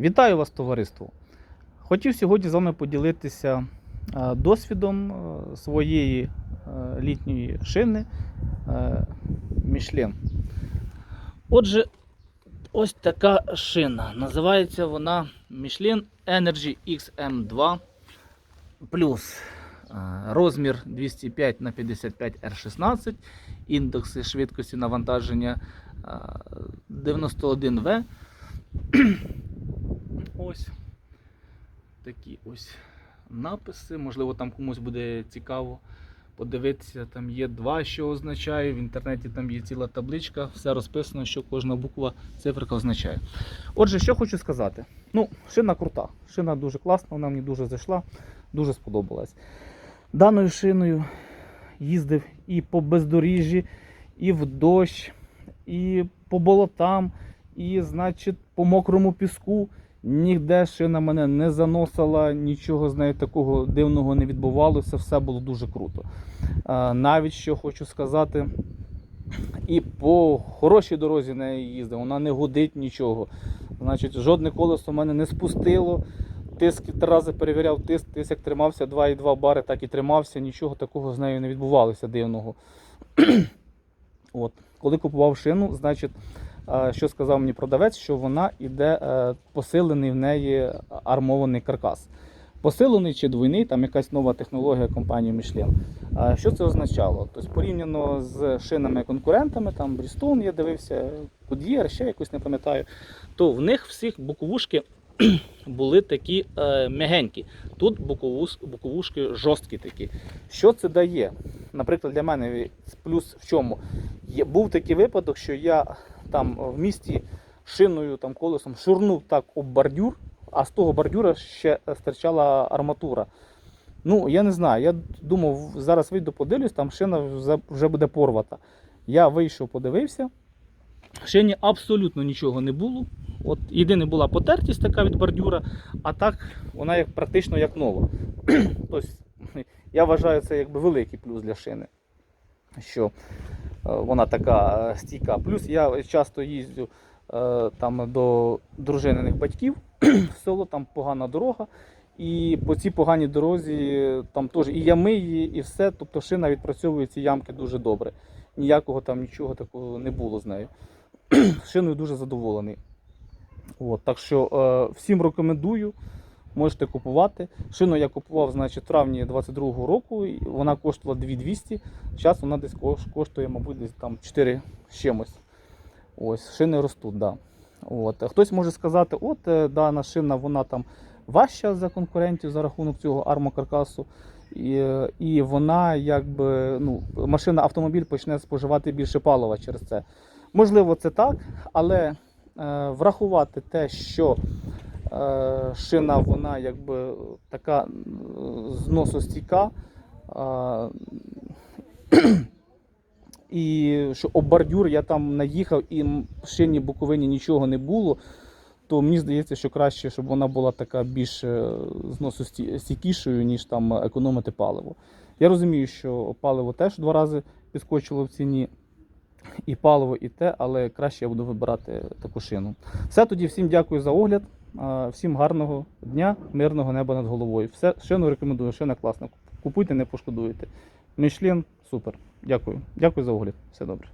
Вітаю вас, товариство! Хотів сьогодні з вами поділитися е, досвідом е, своєї е, літньої шини Michelin. Отже, ось така шина. Називається вона Michelin Energy XM2 Plus. Е, Розмір 205 на 55 R16, індекси швидкості навантаження е, 91В. Такі ось написи. Можливо, там комусь буде цікаво подивитися. Там є два, що означає. В інтернеті там є ціла табличка, все розписано, що кожна буква циферка означає. Отже, що хочу сказати. Ну, шина крута. Шина дуже класна, вона мені дуже зайшла, дуже сподобалась. Даною шиною їздив і по бездоріжжі, і в дощ, і по болотам, і, значить, по мокрому піску. Ніде шина мене не заносила, нічого з нею такого дивного не відбувалося, все було дуже круто. Навіть що хочу сказати, і по хорошій дорозі нею їздив, вона не гудить нічого. Значить, жодне колесо мене не спустило. Тиск три рази перевіряв тиск, тиск як тримався 2,2 бари, так і тримався, нічого такого з нею не відбувалося дивного. От. Коли купував шину, значить, що сказав мені продавець, що вона іде е, посилений в неї армований каркас. Посилений чи двойний, там якась нова технологія компанії Michelin. Е, Що це означало? Тобто порівняно з шинами-конкурентами, там Bristol я дивився, Goodyear, ще якось не пам'ятаю, то в них всіх боковушки були такі е, м'ягенькі. Тут боковуш, боковушки жорсткі такі. Що це дає? Наприклад, для мене плюс в чому? Є, був такий випадок, що я там в місті шиною там колесом шурнув так об бордюр, а з того бордюра ще стирчала арматура. Ну, я не знаю. Я думав, зараз вийду подивлюсь, там шина вже- буде порвата. Я вийшов, подивився. Шині абсолютно нічого не було. От єдине була потертість така від бордюра, а так вона як практично як нова. тобто, я вважаю, це якби великий плюс для шини. Що е, вона така е, стійка. Плюс я часто їздю е, там до дружининих батьків в село, там погана дорога. І по цій поганій дорозі там теж і ями, є, і все. Тобто шина відпрацьовує ці ямки дуже добре. Ніякого там нічого такого не було з нею. Шиною дуже задоволений. От, так що е, всім рекомендую. Можете купувати. Шину я купував значить, в травні 22-го року. Вона коштувала 2200. Зараз вона десь коштує, мабуть, десь там 4 з чимось. Ось, шини ростуть, да. От. Хтось може сказати, от е, дана шина вона там важча за конкурентів за рахунок цього армокаркасу. І, і вона якби ну, машина автомобіль почне споживати більше палива через це. Можливо, це так, але е, врахувати те, що шина вона якби така е, зносостійка. Е, і що об бордюр я там наїхав і в шині боковині нічого не було, то мені здається, що краще, щоб вона була така більш е, зносостійкішою, ніж там економити паливо. Я розумію, що паливо теж два рази підскочило в ціні, і паливо, і те, але краще я буду вибирати таку шину. Все тоді, всім дякую за огляд. Всім гарного дня, мирного неба над головою. Все, шину рекомендую, шина класна. Купуйте, не пошкодуєте. Мішлін, супер. Дякую. Дякую за огляд. Все добре.